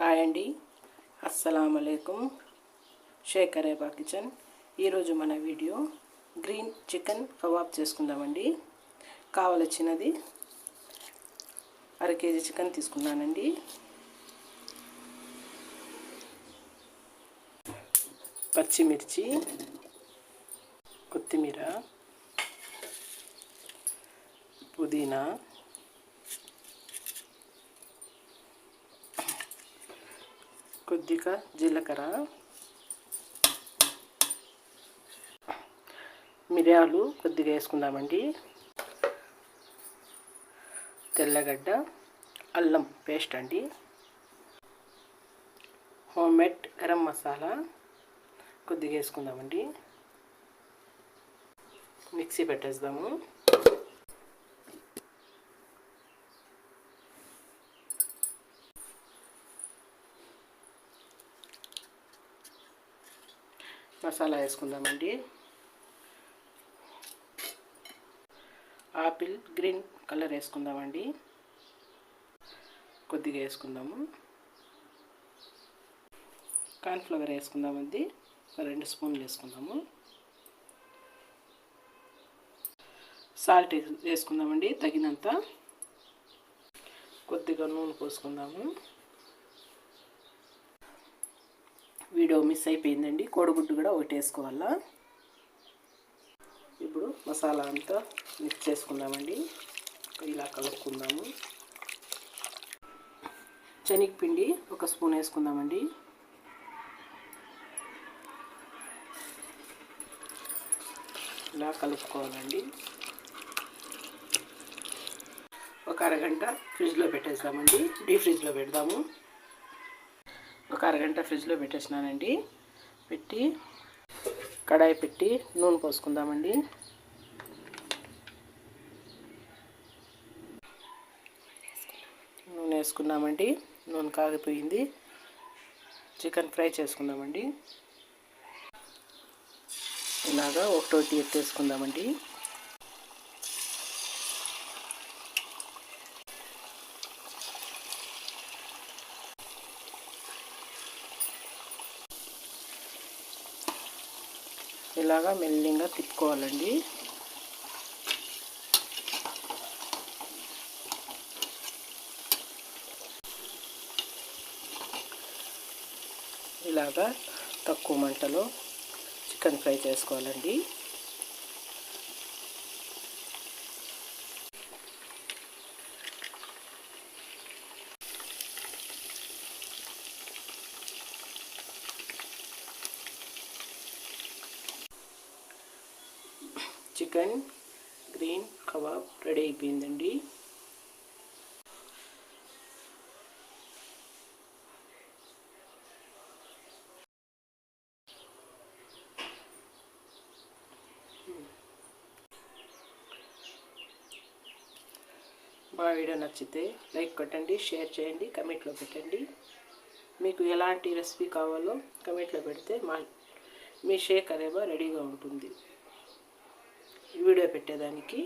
Hi అండి. అస్సలం అయికం షేక్ అరేబా కిచెన్. ఈరోజు మన వీడియో గ్రీన్ చికెన్ కబాబ్ చేసుకుందామండి. కావలసినది అర కేజీ చికెన్ తీసుకున్నానండి. పచ్చిమిర్చి కొత్తిమీర పుదీనా కొద్దిగా జీలకర్ర మిరియాలు కొద్దిగా వేసుకుందామండి. తెల్లగడ్డ అల్లం పేస్ట్ అండి. హోమ్మేడ్ గరం మసాలా కొద్దిగా వేసుకుందామండి. మిక్సీ పెట్టేద్దాము. మసాలా వేసుకుందామండి. ఆపిల్ గ్రీన్ కలర్ వేసుకుందామండి. కొద్దిగా వేసుకుందాము. కార్న్ఫ్లవర్ వేసుకుందామండి. రెండు స్పూన్లు వేసుకుందాము. సాల్ట్ వేసుకుందామండి తగినంత. కొద్దిగా నూనె పోసుకుందాము. వీడియో మిస్ అయిపోయిందండి. కోడిగుడ్డు కూడా ఒకటి వేసుకోవాలా? ఇప్పుడు మసాలా అంతా మిక్స్ చేసుకుందామండి. ఇలా కలుపుకుందాము. శనగపిండి ఒక స్పూన్ వేసుకుందామండి. ఇలా కలుపుకోవాలండి. ఒక అరగంట ఫ్రిడ్జ్లో పెట్టేస్తామండి డీ ఫ్రిడ్జ్లో పెడదాము. ఒక అరగంట ఫ్రిడ్జ్లో పెట్టేసినానండి. పెట్టి కడాయి పెట్టి నూనె పోసుకుందామండి. నూనె వేసుకున్నామండి నూనె కాగిపోయింది. చికెన్ ఫ్రై చేసుకుందామండి. ఇలాగా ఒకటోటి ఎత్తేసుకుందామండి. ఇలాగా మెల్లిగా తిప్పుకోవాలండి. ఇలాగా తక్కువ మంటలో చికెన్ ఫ్రై చేసుకోవాలండి. చికెన్ గ్రీన్ కబాబ్ రెడీ అయిపోయిందండి. మా వీడియో నచ్చితే లైక్ కొట్టండి షేర్ చేయండి కమెంట్లో పెట్టండి. మీకు ఎలాంటి రెసిపీ కావాలో కమెంట్లో పెడితే మా మీ షేక్ అనేవా రెడీగా ఉంటుంది. వీడియో పెట్టేదానికి